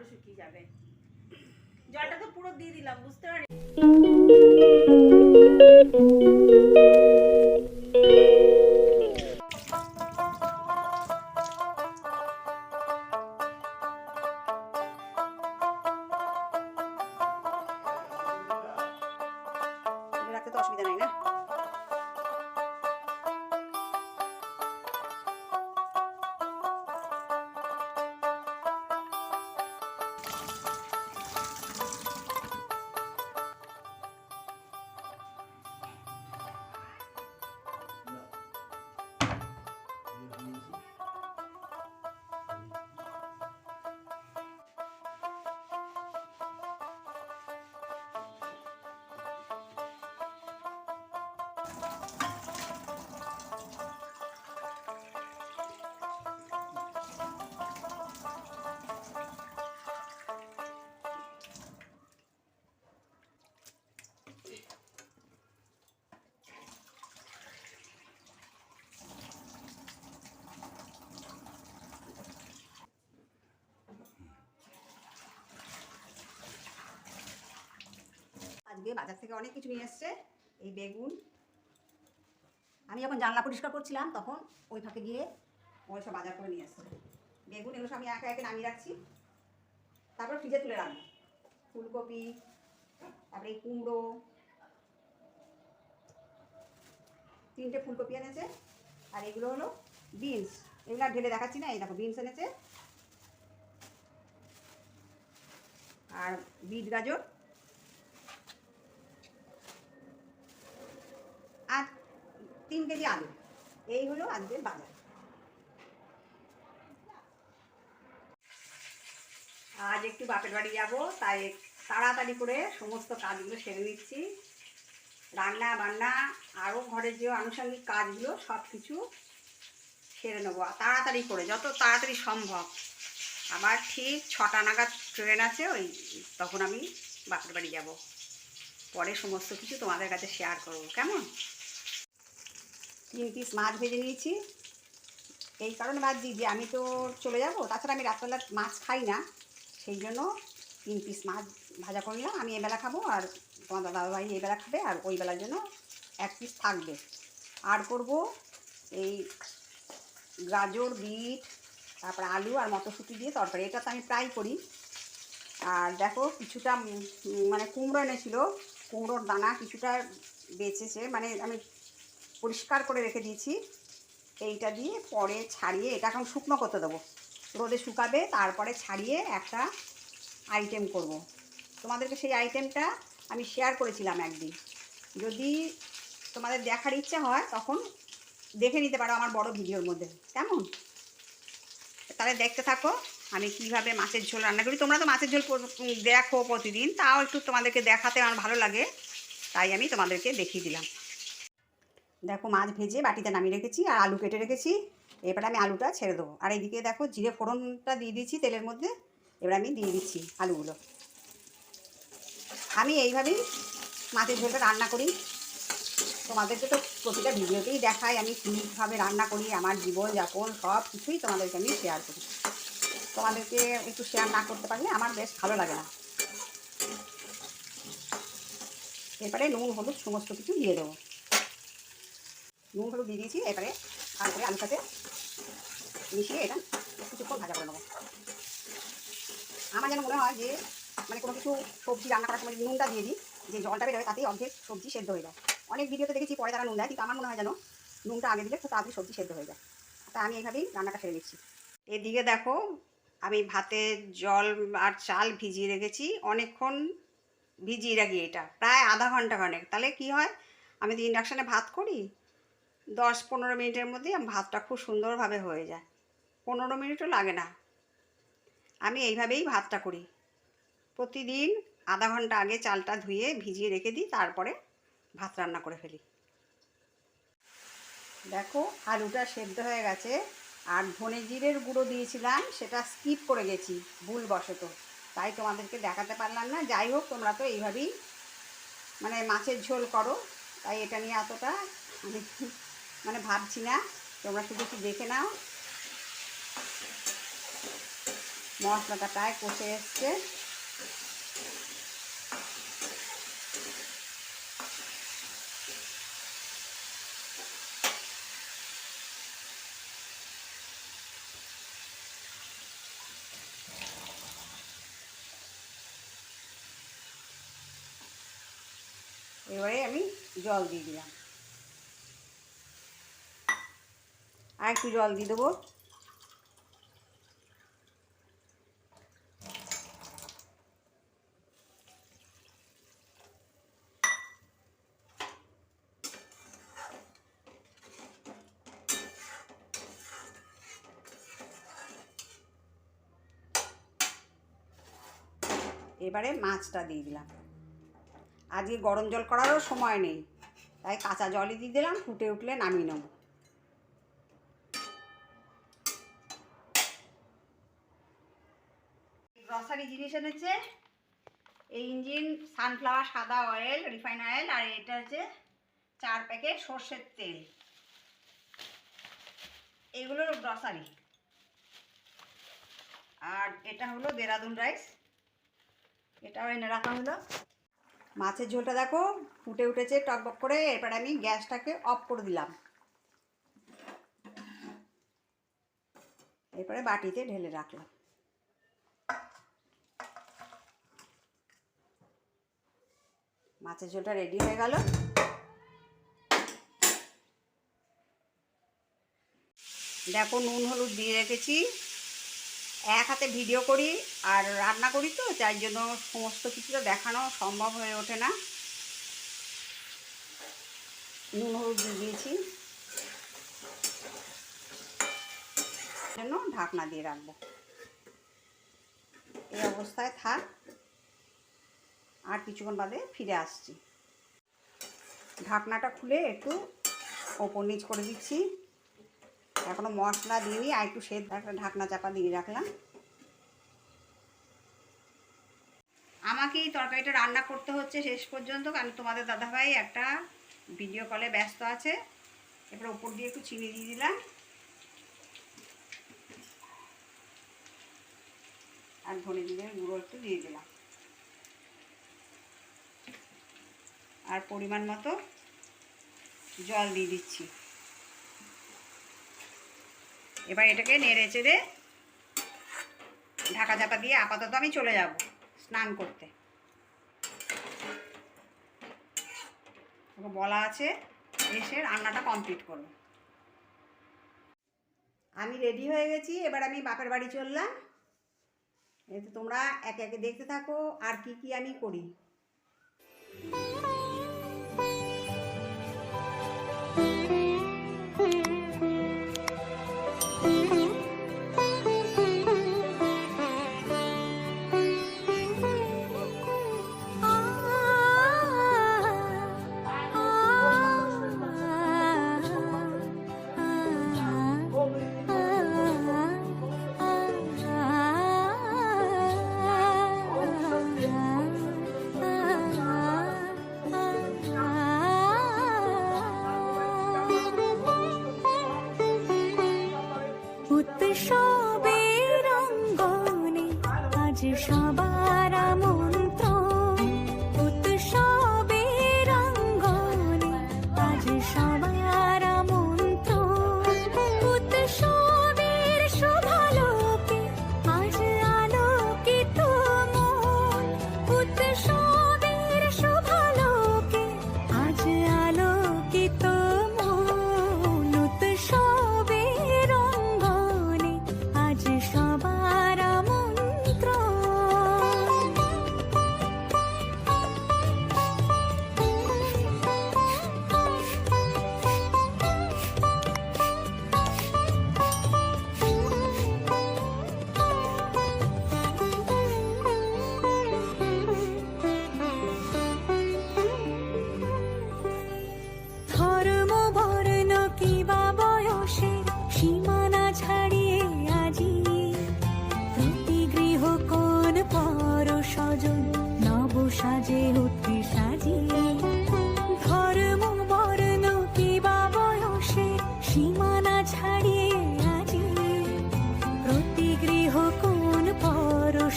আরও শুকিয়ে যাবে। জলটা তো পুরো দিয়ে দিলাম বুঝতে পারি? অসুবিধা নাই না? আজকে বাজার থেকে অনেক কিছু নিয়ে এসছে, এই বেগুন। আমি যখন জানলা পরিষ্কার করছিলাম, তখন ওই ফাঁকে গিয়ে ওই সব বাজার করে নিয়ে এসছে। বেগুন এগুলো সব আমি একা একে নামিয়ে রাখছি। তারপর ফ্রিজে তুলে রাখব ফুলকপি, তারপরে কুমড়ো। তিনটে ফুলকপি এনেছে, আর এগুলো হলো বিনস। এগুলো ঢেলে দেখাচ্ছি না, এই দেখো বিনস এনেছে। আর বিট গাজর। আর তিন কেজি আলু। এই হলো আজকের বাজার। আজ একটু বাপের বাড়ি যাব, তাই তাড়াতাড়ি করে সমস্ত কাজগুলো সেরে নিচ্ছি। রান্না বান্না আরও ঘরের যে আনুষঙ্গিক কাজগুলো, সব কিছু সেরে নেব। তাড়াতাড়ি করে, যত তাড়াতাড়ি সম্ভব। আবার ঠিক ছটা নাগাদ ট্রেন আছে, ওই তখন আমি বাপের বাড়ি যাব। পরে সমস্ত কিছু তোমাদের কাছে শেয়ার করব। কেমন? তিন পিস মাছ ভেজে নিয়েছি। এই কারণে ভাবছি যে আমি তো চলে যাব, তাছাড়া আমি রাত্রেবেলা মাছ খাই না। সেই জন্য তিন পিস মাছ ভাজা করলাম আমি এবেলা খাব আর তোমার দাদা ভাই এবেলা খাবে আর ওই বেলার জন্য এক পিস থাকবে। আর করব এই গাজর, বিট, তারপর আলু আর মটরশুঁটি দিয়ে তরকারি। এটা তো আমি প্রায় করি। আর দেখো কিছুটা মানে কুমড়ো এনেছিল, কুমড়োর দানা কিছুটা বেঁচেছে। মানে আমি পরিষ্কার করে রেখে দিয়েছি। এইটা দিয়ে পরে ছাড়িয়ে এটা এখন শুকনো করতে দেবো। রোদে শুকাবে, তারপরে ছাড়িয়ে একটা আইটেম করব। তোমাদেরকে সেই আইটেমটা আমি শেয়ার করেছিলাম একদিন। যদি তোমাদের দেখার ইচ্ছা হয়, তখন দেখে নিতে পারো আমার বড় ভিডিওর মধ্যে। কেমন? তাহলে দেখতে থাকো, আমি কীভাবে মাছের ঝোল রান্না করি। তোমরা তো মাছের ঝোল দেখো প্রতিদিন, তাও একটু তোমাদেরকে দেখাতে আমার ভালো লাগে। তাই আমি তোমাদেরকে দেখিয়ে দিলাম। দেখো মাছ ভেজে বাটিতে নামিয়ে রেখেছি আর আলু কেটে রেখেছি। এবারে আমি আলুটা ছেড়ে দেবো। আর এইদিকে দেখো জিরে ফোড়নটা দিয়ে দিয়েছি তেলের মধ্যে। এবার আমি দিয়ে দিচ্ছি আলুগুলো। আমি এইভাবেই মাছের ঝোলটা রান্না করি। তোমাদেরকে তো প্রতিটা ভিডিওতেই দেখাই আমি কীভাবে রান্না করি, আমার জীবনযাপন সব কিছুই তোমাদেরকে আমি শেয়ার করি। তোমাদেরকে একটু শেয়ার না করতে পারলে আমার বেশ ভালো লাগে না। এরপরে নুন, হলুদ, সমস্ত কিছু দিয়ে দেবো। নুন, হলুদ দিয়ে দিয়েছি, এবারে ভালো করে আলুর সাথে মিশিয়ে এটা কিছুক্ষণ ভাজা করে নেব। আমার যেন মনে হয় যে মানে কোনো কিছু সবজি রান্না করার সময় নুনটা দিয়ে দিই, যে জলটা বেরোয় তাতেই অর্ধেক সবজি সেদ্ধ হয়ে যায়। অনেক ভিডিওতে দেখেছি পরে তারা নুন দেয়, কিন্তু আমার মনে হয় যেন নুনটা আগে দিলে খুব তাড়াতাড়ি সবজি সেদ্ধ হয়ে যায়। তা আমি এইভাবেই রান্নাটা সেরে নিচ্ছি। এদিকে দেখো, আমি ভাতে জল আর চাল ভিজিয়ে রেখেছি, অনেকক্ষণ ভিজিয়ে রাখি এটা, প্রায় আধা ঘণ্টা খানেক। তাহলে কি হয়, আমি তো ইন্ডাকশানে ভাত করি দশ পনেরো মিনিটের মধ্যেই ভাতটা খুব সুন্দরভাবে হয়ে যায়। পনেরো মিনিটও লাগে না। আমি এইভাবেই ভাতটা করি। প্রতিদিন আধা ঘণ্টা আগে চালটা ধুয়ে, ভিজিয়ে রেখে দিই, তারপরে ভাত রান্না করে ফেলি। দেখো, আলুটা সেদ্ধ হয়ে গেছে। আর ধনে জিরের গুঁড়ো দিয়েছিলাম, সেটা স্কিপ করে গেছি, ভুলবশত। তাই তোমাদেরকে দেখাতে পারলাম না। যাই হোক, তোমরা তো এইভাবেই মানে মাছের ঝোল করো। তাই এটা নিয়ে এতটা আমি মানে ভাবছি না, তোমরা শুধু একটু দেখে নাও। মশলাটা প্রায় কষে এসছে। এবারে আমি জল দিয়ে দিলাম। আর একটু জল দিয়ে দেবো। এবারে মাছটা দিয়ে দিলাম। আজকে গরম জল করারও সময় নেই, তাই কাঁচা জলই দিয়ে দিলাম, ফুটে উঠলে নামিয়ে নেব। গ্রসারি জিনিস এনেছে। এই ইঞ্জিন সানফ্লাওয়ার সাদা অয়েল রিফাইন অয়েল আর এটা হচ্ছে চার প্যাকেট সর্ষের তেল। এগুলো গ্রসারি আর এটা হলো দেরাদুন রাইস এটাও এনে রাখা হলো। মাছের ঝোলটা দেখো, ফুটে উঠেছে টকবক করে। এরপরে আমি গ্যাসটাকে অফ করে দিলাম। এরপরে বাটিতে ঢেলে রাখলাম। মাছের ঝোলটা রেডি হয়ে গেল। দেখো নুন, হলুদ দিয়ে রেখেছি। এক হাতে ভিডিও করি আর রান্না করি তো, তাই জন্য সমস্ত কিছুটা দেখানো সম্ভব হয়ে ওঠে না। নুন, হলুদ দিয়ে দিয়েছি। জন্য ঢাকনা দিয়ে রাখব। এই অবস্থায় থাক। আর কিছুক্ষণ বাদে ফিরে আসছি। ঢাকনাটা খুলে একটু ওপর নিচ করে দিচ্ছি। এখনও মশলা দিইনি, আর একটু সেদ্ধ একটা ঢাকনা চাপা দিয়ে রাখলাম। আমাকে এই তরকারিটা রান্না করতে হচ্ছে শেষ পর্যন্ত, কারণ তোমাদের দাদাভাই একটা ভিডিও কলে ব্যস্ত আছে। এরপর ওপর দিয়ে একটু চিনি দিয়ে দিলাম। আর ধনে জিরের গুঁড়ো একটু দিয়ে দিলাম। আর পরিমাণ মতো জল দিয়ে দিচ্ছি। এবার এটাকে নেড়ে চেড়ে ঢাকা চাপা দিয়ে আপাতত আমি চলে যাব স্নান করতে। ওকে বলা আছে, এসে রান্নাটা কমপ্লিট করব। আমি রেডি হয়ে গেছি, এবার আমি বাপের বাড়ি চললাম। এতে তোমরা একে একে দেখতে থাকো, আর কি কি আমি করি।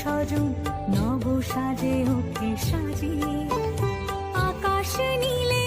স্বজন নব সাজে ওঠে সাজিয়ে। আকাশে নীলে